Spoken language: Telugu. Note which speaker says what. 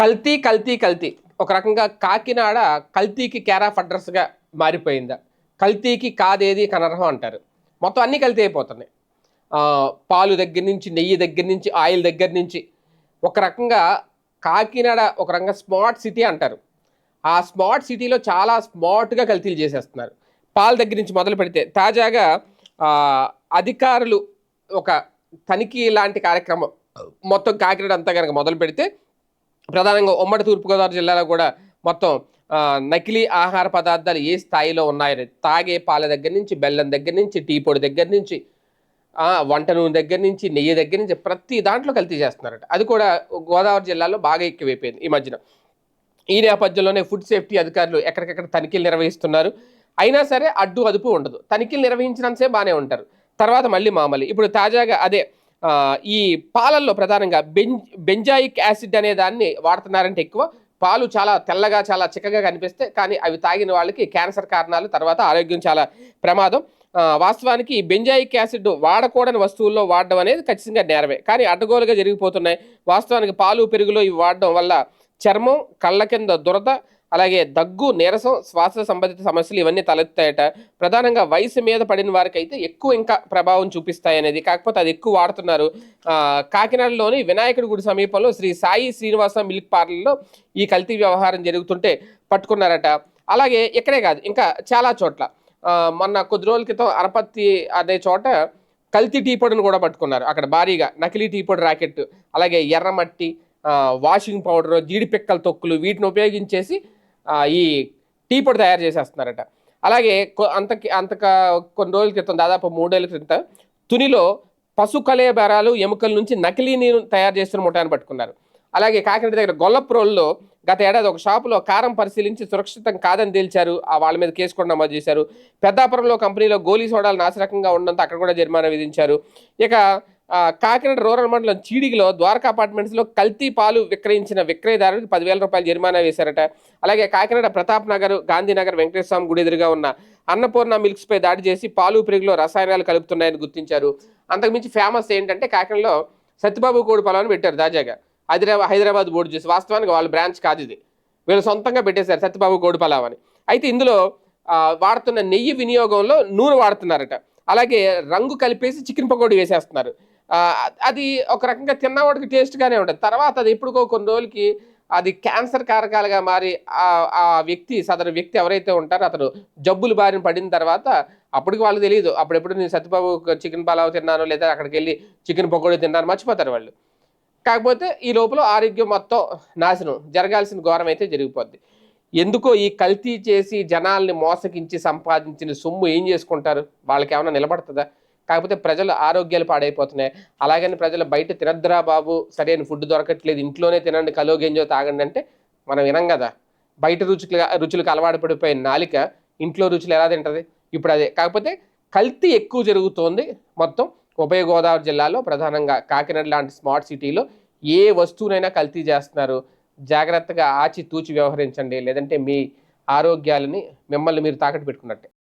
Speaker 1: కల్తీ కల్తీ కల్తీ. ఒక రకంగా కాకినాడ కల్తీకి కేరాఫ్ అడ్రస్గా మారిపోయిందా. కల్తీకి కాదేది కనర్హం అంటారు. మొత్తం అన్నీ కల్తీ అయిపోతున్నాయి. పాలు దగ్గర నుంచి నెయ్యి దగ్గర నుంచి ఆయిల్ దగ్గర నుంచి. ఒక రకంగా కాకినాడ ఒక రకంగా స్మార్ట్ సిటీ అంటారు. ఆ స్మార్ట్ సిటీలో చాలా స్మార్ట్గా కల్తీలు చేసేస్తున్నారు. పాల దగ్గర నుంచి మొదలు పెడితే తాజాగా అధికారులు ఒక తనిఖీ లాంటి కార్యక్రమం మొత్తం కాకినాడ అంతా కనుక మొదలు పెడితే ప్రధానంగా ఉమ్మడి తూర్పుగోదావరి జిల్లాలో కూడా మొత్తం నకిలీ ఆహార పదార్థాలు ఏ స్థాయిలో ఉన్నాయని తాగే పాల దగ్గర నుంచి బెల్లం దగ్గర నుంచి టీ పొడి దగ్గర నుంచి వంట నూనె దగ్గర నుంచి నెయ్యి దగ్గర నుంచి ప్రతి దాంట్లో కల్తీ చేస్తున్నారట. అది కూడా గోదావరి జిల్లాలో బాగా ఎక్కువైపోయింది ఈ మధ్యన. ఈ నేపథ్యంలోనే ఫుడ్ సేఫ్టీ అధికారులు ఎక్కడికెక్కడ తనిఖీలు నిర్వహిస్తున్నారు. అయినా సరే అడ్డు అదుపు ఉండదు. తనిఖీలు నిర్వహించినంతసే బాగానే ఉంటారు. తర్వాత మళ్ళీ మామూలు. ఇప్పుడు తాజాగా అదే ఈ పాలల్లో ప్రధానంగా బెంజ్ బెంజాయిక్ యాసిడ్ అనే దాన్ని వాడుతున్నారంటే ఎక్కువ. పాలు చాలా తెల్లగా చాలా చిక్కగా కనిపిస్తే కానీ అవి తాగిన వాళ్ళకి క్యాన్సర్ కారణాలు తర్వాత ఆరోగ్యం చాలా ప్రమాదం. వాస్తవానికి ఈ బెంజాయిక్ యాసిడ్ వాడకూడని వస్తువుల్లో వాడడం అనేది ఖచ్చితంగా నేరమే. కానీ అడ్డగోలుగా జరిగిపోతున్నాయి. వాస్తవానికి పాలు పెరుగులో ఇవి వాడడం వల్ల చర్మం కళ్ళ కింద దురద అలాగే దగ్గు నీరసం శ్వాస సంబంధిత సమస్యలు ఇవన్నీ తలెత్తాయట. ప్రధానంగా వయసు మీద పడిన వారికి అయితే ఎక్కువ ఇంకా ప్రభావం చూపిస్తాయి అనేది కాకపోతే అది ఎక్కువ వాడుతున్నారు. కాకినాడలోని వినాయకుడి గుడి సమీపంలో శ్రీ సాయి శ్రీనివాస మిల్క్ పార్లర్లో ఈ కల్తీ వ్యవహారం జరుగుతుంటే పట్టుకున్నారట. అలాగే ఇక్కడే కాదు ఇంకా చాలా చోట్ల. మొన్న కొద్ది రోజుల క్రితం అనపత్తి అనే చోట కల్తీ టీ పొడిని కూడా పట్టుకున్నారు. అక్కడ భారీగా నకిలీ టీ పొడి రాకెట్ అలాగే ఎర్రమట్టి వాషింగ్ పౌడర్ జీడిపిక్కల తొక్కులు వీటిని ఉపయోగించేసి ఈ టీ పొడి తయారు చేసేస్తున్నారట. అలాగే కొ- అంతకి అంతక కొన్ని రోజుల క్రితం దాదాపు మూడేళ్ళ క్రితం తునిలో పశు కలేబరాలు ఎముకల నుంచి నకిలీ నీరు తయారు చేస్తున్న ముఠాన్ని పట్టుకున్నారు. అలాగే కాకినాడ దగ్గర గొల్లప్రోల్లో గత ఏడాది ఒక షాపులో కారం పరిశీలించి సురక్షితం కాదని తేల్చారు. ఆ వాళ్ళ మీద కేసు కూడా నమోదు చేశారు. పెద్దాపురంలో కంపెనీలో గోలీ సోడాలు నాశరకంగా ఉండడంతో అక్కడ కూడా జరిమానా విధించారు. ఇక కాకినాడ రూరల్ మండలం చీడిగిలో ద్వారకా అపార్ట్మెంట్స్లో కల్తీ పాలు విక్రయించిన విక్రయదారుడికి పదివేల రూపాయలు జరిమానా వేశారట. అలాగే కాకినాడ ప్రతాప్ నగర్ గాంధీనగర్ వెంకటేశ్వర స్వామి గుడి ఎదురుగా ఉన్న అన్నపూర్ణ మిల్క్స్పై దాడి చేసి పాలు పెరుగులో రసాయనాలు కలుపుతున్నాయని గుర్తించారు. అంతకుమించి ఫేమస్ ఏంటంటే కాకినాడలో సత్యబాబు కోడి పొలాన్ని పెట్టారు తాజాగా. హైదరాబాద్ హైదరాబాద్ బోర్డు చేసి వాస్తవానికి వాళ్ళ బ్రాంచ్ కాదు ఇది. వీళ్ళు సొంతంగా పెట్టేశారు సత్యబాబు కోడి పొలావ్ అని. అయితే ఇందులో వాడుతున్న నెయ్యి వినియోగంలో నూనె వాడుతున్నారట. అలాగే రంగు కలిపేసి చికెన్ పకోడీ వేసేస్తున్నారు. అది ఒక రకంగా తిన్నవాడికి టేస్ట్గానే ఉంటుంది. తర్వాత అది ఎప్పుడుకో కొన్ని రోజులకి అది క్యాన్సర్ కారకాలుగా మారి ఆ వ్యక్తి సదరు వ్యక్తి ఎవరైతే ఉంటారో అతను జబ్బులు బారిన పడిన తర్వాత అప్పటికి వాళ్ళకి తెలియదు. అప్పుడెప్పుడు నేను సత్యబాబు చికెన్ పలావ్ తిన్నాను లేదా అక్కడికి వెళ్ళి చికెన్ పకోడీ తిన్నాను మర్చిపోతారు వాళ్ళు. కాకపోతే ఈ లోపల ఆరోగ్యం మొత్తం నాశనం జరగాల్సిన ఘోరం అయితే జరిగిపోద్ది. ఎందుకో ఈ కల్తీ చేసి జనాల్ని మోసగించి సంపాదించిన సొమ్ము ఏం చేసుకుంటారు? వాళ్ళకి ఏమైనా నిలబడుతుందా? కాకపోతే ప్రజల ఆరోగ్యాలు పాడైపోతున్నాయి. అలాగని ప్రజలు బయట తినద్దురా బాబు సరైన ఫుడ్ దొరకట్లేదు ఇంట్లోనే తినండి కలో గెంజో తాగండి అంటే మనం వినం కదా. బయట రుచులు రుచులకు అలవాటు పడిపోయిన నాలిక ఇంట్లో రుచులు ఎలా తింటుంది? ఇప్పుడు అదే. కాకపోతే కల్తీ ఎక్కువ జరుగుతోంది మొత్తం ఉభయ గోదావరి జిల్లాలో ప్రధానంగా కాకినాడ లాంటి స్మార్ట్ సిటీలో ఏ వస్తువునైనా కల్తీ చేస్తున్నారు. జాగ్రత్తగా ఆచి తూచి వ్యవహరించండి. లేదంటే మీ ఆరోగ్యాలని మిమ్మల్ని మీరు తాకట్టు పెట్టుకున్నట్టే.